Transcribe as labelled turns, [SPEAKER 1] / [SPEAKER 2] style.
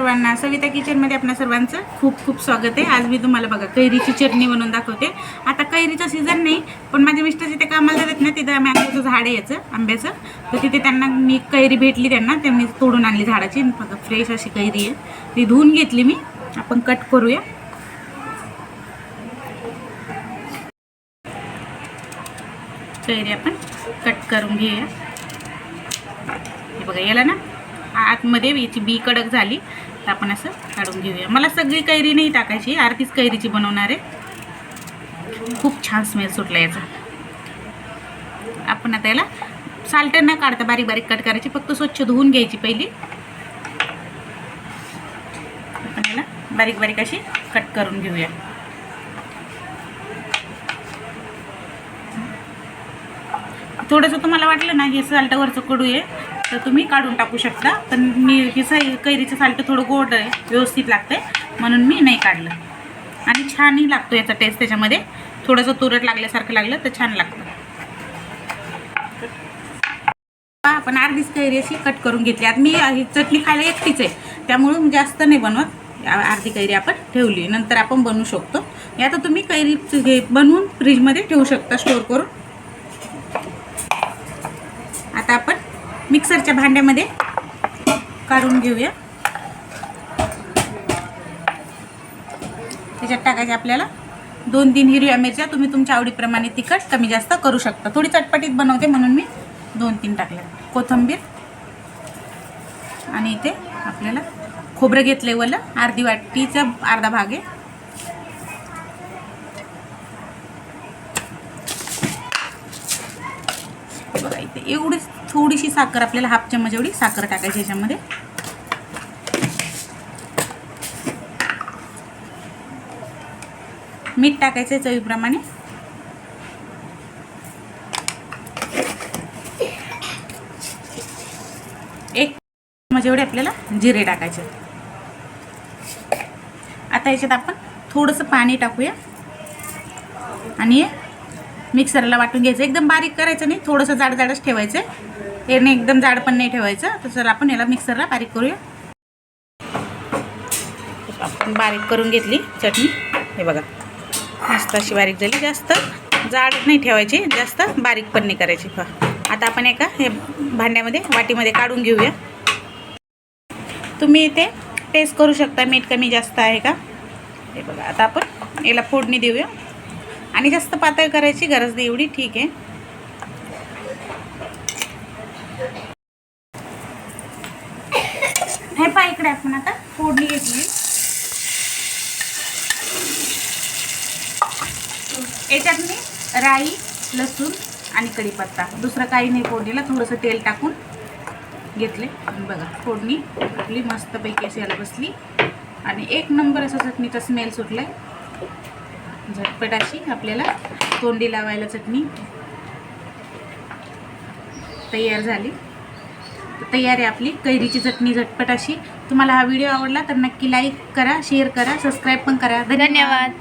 [SPEAKER 1] सर्वांना सविता किचनमध्ये आपल्या सर्वांचं खूप खूप स्वागत आहे. आज मी तुम्हाला बघा कैरीची चटणी बनवून दाखवते. आता कैरीचं सीझन नाही पण माझे मिस्टर जिथे कामाला जातात ना तिथं आंब्याचं झाड आहे याचं आंब्याचं. तर तिथे त्यांना मी कैरी भेटली त्यांना त्यांनी तोडून आणली झाडाची. बघा फ्रेश अशी कैरी आहे. ती धुवून घेतली मी. आपण कट करूया. कैरी आपण कट करून घेऊया. हे बघा याला ना आतमध्ये याची बी कडक झाली. तर आपण असं काढून घेऊया. मला सगळी कैरी नाही टाकायची. अर्धीच कैरीची बनवणार आहे. खूप छान स्मेल सुटला याचा. आपण आता याला साल्ट न काढता बारीक बारीक कट करायची. फक्त स्वच्छ धुवून घ्यायची पहिली. आपण याला बारीक बारीक अशी कट करून घेऊया. थोडंसं तुम्हाला वाटलं ना हे साल्टावरचं कडू आहे. तर तुम्ही काढून टाकू शकता. पण मी हे साई कैरीचं साल्ट थोडं गोड आहे व्यवस्थित लागतं आहे म्हणून मी नाही काढलं. आणि छानही लागतो याचा टेस्ट त्याच्यामध्ये. थोडंसं तुरट लागल्यासारखं लागलं तर छान लागतं. आपण अर्धीच कैरी अशी कट करून घेतली. आता मी ही चटणी खायला एकटीच आहे. त्यामुळं जास्त नाही बनवत. अर्धी कैरी आपण ठेवली. नंतर आपण बनवू शकतो. या तर तुम्ही कैरी हे बनवून फ्रीजमध्ये ठेवू शकता स्टोअर करून आता आपण मिक्सरच्या भांड्यामध्ये काढून घेऊया. त्याच्यात टाकायचे आपल्याला दोन तीन हिरव्या मिरच्या. तुम्ही तुमच्या आवडीप्रमाणे तिखट कमी जास्त करू शकता. थोडी चटपटीत बनवते म्हणून मी दोन तीन टाकल्या. कोथिंबीर आणि इथे आपल्याला खोबरं घेतलं वलं. अर्धी वाटीचा अर्धा भाग आहे. हे बघा इथे. एवढीच थोडीशी साखर आपल्याला हाफ चम्मच एवढी साखर टाकायची याच्यामध्ये. मीठ टाकायचं आहे चवीप्रमाणे. एक चम्मच एवढे आपल्याला जिरे टाकायचे आता याच्यात आपण थोडंसं पाणी टाकूया. आणि मिक्सरला वाटून घ्यायचं. एकदम बारीक करायचं नाही थोडंसं जाड जाडच ठेवायचं. याने एकदम जाड पण नाही ठेवायचं. तसं आपण याला मिक्सरला बारीक करूया. आपण बारीक करून घेतली चटणी. हे बघा मस्त अशी बारीक झाली. जास्त जाड नाही ठेवायची जास्त बारीक पण नाही करायची. फ आता आपण एका हे भांड्यामध्ये वाटीमध्ये काढून घेऊया. तुम्ही इथे टेस्ट करू शकता मीठ कमी जास्त आहे का? हे बघा आता आपण याला फोडणी देऊया. आणि जास्त पातळ करायची गरज नाही एवढी ठीक आहे. हे पा इकडे आपण आता फोडणी घेतली. याच्यात मी राई लसूण आणि कढीपत्ता. दुसरं काही नाही फोडणीला थोडंसं तेल टाकून घेतले. बघा फोडणी आपली मस्तपैकी अशी याला बसली. आणि एक नंबर असा चटणीचा स्मेल सुटला आहे झटपट अशी आपल्याला तोंडी लावायला चटणी तयार झाली. तयार आहे आपली कैरीची चटणी झटपट अशी तुम्हाला हा व्हिडिओ आवडला तर नक्की लाईक करा शेअर करा सबस्क्राईब पण करा.
[SPEAKER 2] धन्यवाद.